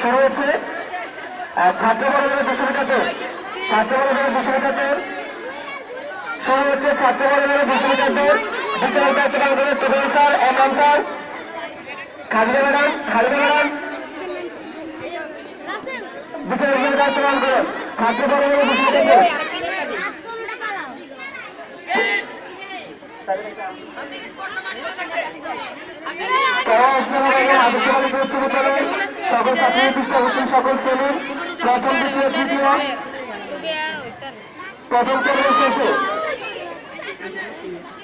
শুরু হচ্ছে। ছাত্র বড়দের দুশো মিটার ছাত্র বড়দের দুশো মিটার শুরু হচ্ছে ছাত্র দুশো মিটার দৌড় বিচারক দায়িত্ব করে Tubel sir Emran sir Khalida madam. Khalida madam বিচারক দায়িত্ব পালন করেন দুশো মিটার দৌড় আদর্শবাদী উচ্চ সকল ছাত্র প্রতিষ্ঠা হোসেন সকল শ্রেণির প্রথম দ্বিতীয় তৃতীয়। প্রথম পর্বের শেষে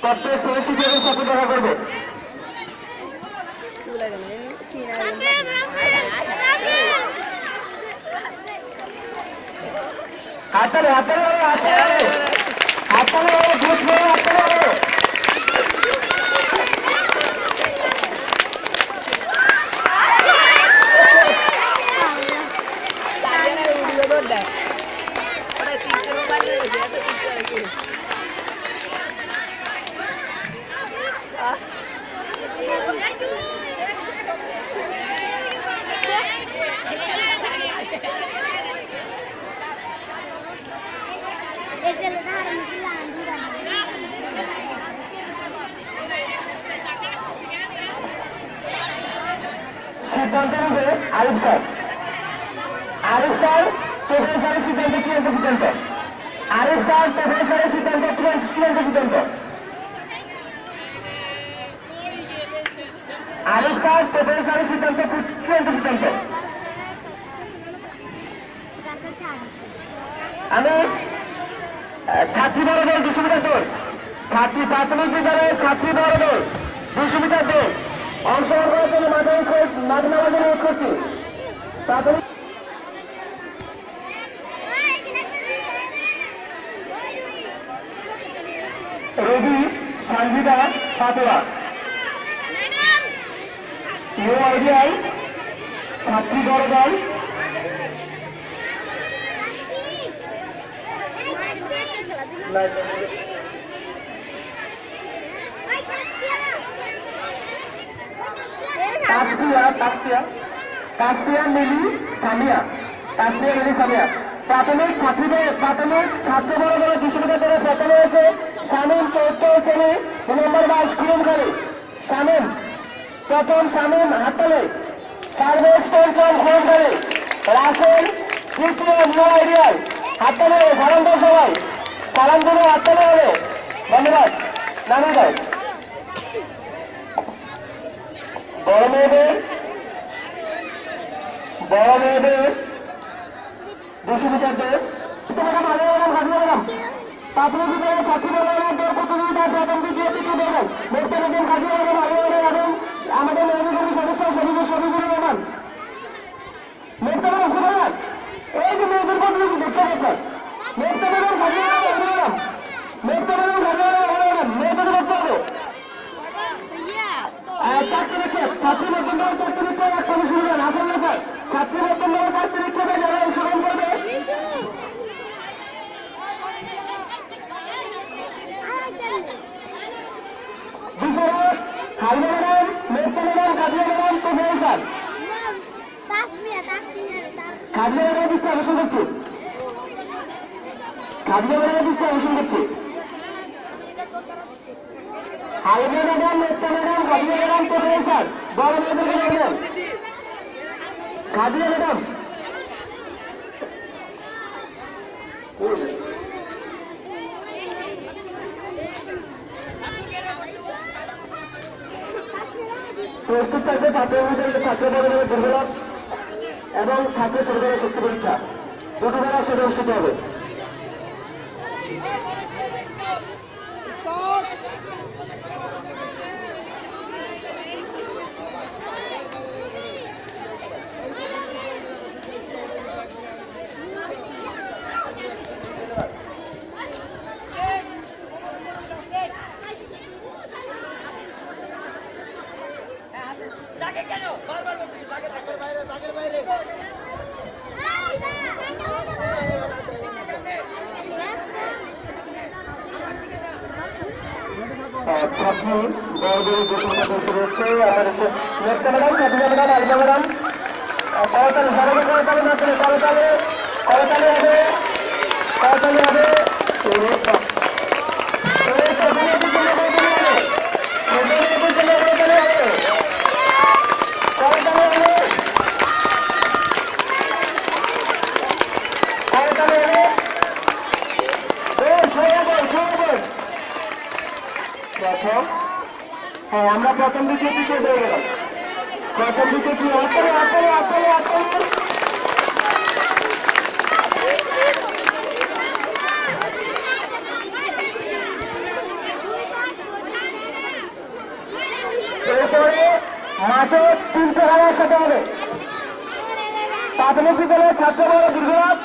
প্রত্যেক শ্রেণি শিক্ষকের সাথে দেখা করবে। হাততালি হাততালি বলো, হাততালি বলো। হাততালি বলো, জোর করে হাততালি বলো। সিদ্ধান্ত নেবে আরিফ স্যার আরিফ টেবিল স্যারের সিদ্ধান্ত চূড়ান্ত সিদ্ধান্ত আরিফ স্যার টেবিল স্যারের সিদ্ধান্ত চূড়ান্ত সিদ্ধান্ত আরিফ স্যার টেবিল স্যারের সিদ্ধান্ত চূড়ান্ত সিদ্ধান্ত আমি ছাত্রী বড় দল দুশো মিটার দৌড়। ছাত্রী প্রাথমিক বিদ্যালয়ের ছাত্রী বড় দল দুশো মিটার দৌড়। অংশগ্রহণ করার জন্য মাধ্যমিক মাধ্যমিক করছি। প্রাথমিক সঞ্জিতা ফাতেমা ইউ আইডিয়াই ছাত্রী দল তাসপিয়া তাসপিয়া তাসপিয়া মিলি সামিয়া। তাসপিয়া মিলি সামিয়া। প্রাথমিক ছাত্রীদের, প্রাথমিক ছাত্র বড় বড় বিশ্ববিদ্যালয়ে প্রথমে হয়েছে শামীম শ্রেণি নম্বর বাইশ কুরুমখালী শামীম, প্রথম শামীম পারভেজ পঞ্চম কুরুমখালী রাসেল তৃতীয় নিউ আইডিয়াল। হাততালে সালাম সবাই। সালাম দিলে হাততালে হবে। ধন্যবাদ। মেয়েদের বড় মেয়েদের ম্যাডাম প্রাথমিক বিদ্যালয়ের ছাত্রী বলবেন দৌড় প্রতিযোগিতা প্রথম দ্বিতীয় তৃতীয় দেবেন দেখতে হাজিয়া ম্যাডাম আগে ম্যাডাম এবং আমাদের মেয়েদের কমিটির সদস্য শরীফ শরীফুর রহমান দেখতে দেখতে হবে ছাত্রী মধ্যম চারটি বিক্ষোভ এক কমিশন শুরু হাসান নাসার ছাত্রী মধ্যম চারটি বিক্ষোভে যারা অংশগ্রহণ করবে বিচারক Haina madam Mehta madam Kadiya madam তো স্যার কাদিয়া আকর্ষণ করছি ম্যাডাম দৃষ্টি আকর্ষণ করছি প্রস্তুত থাকবে ছাত্র ছাত্র দুর্বলক এবং থাকবে ছোটবেলার শক্তি পরীক্ষা। দুটো বেলা সেটা অনুষ্ঠিত হবে। ছাত্রী বড় বড় গোসল শুরু হচ্ছে আমাদের Mehta madam Kadiya madam Alima madam করতালি সবাইকে করতালি মাত্র করতালি করতালি হবে করতালি হবে এই তো। এই তো, এখানে একটু জন্য করতালি হবে। এখানে একটু জন্য করতালি হবে। করতালি হবে। করতালি হবে। এই, সবাই বল, সবাই বল। প্রথম হ্যাঁ আমরা প্রথম দ্বিতীয় তৃতীয় হয়ে গেলাম। প্রথম দ্বিতীয় কি আসলে আসলে আসলে আসলে এরপরে মাঠে তিনশো খেলা একসাথে হবে। প্রাথমিক বিদ্যালয়ের ছাত্র বড় দুর্গরাজ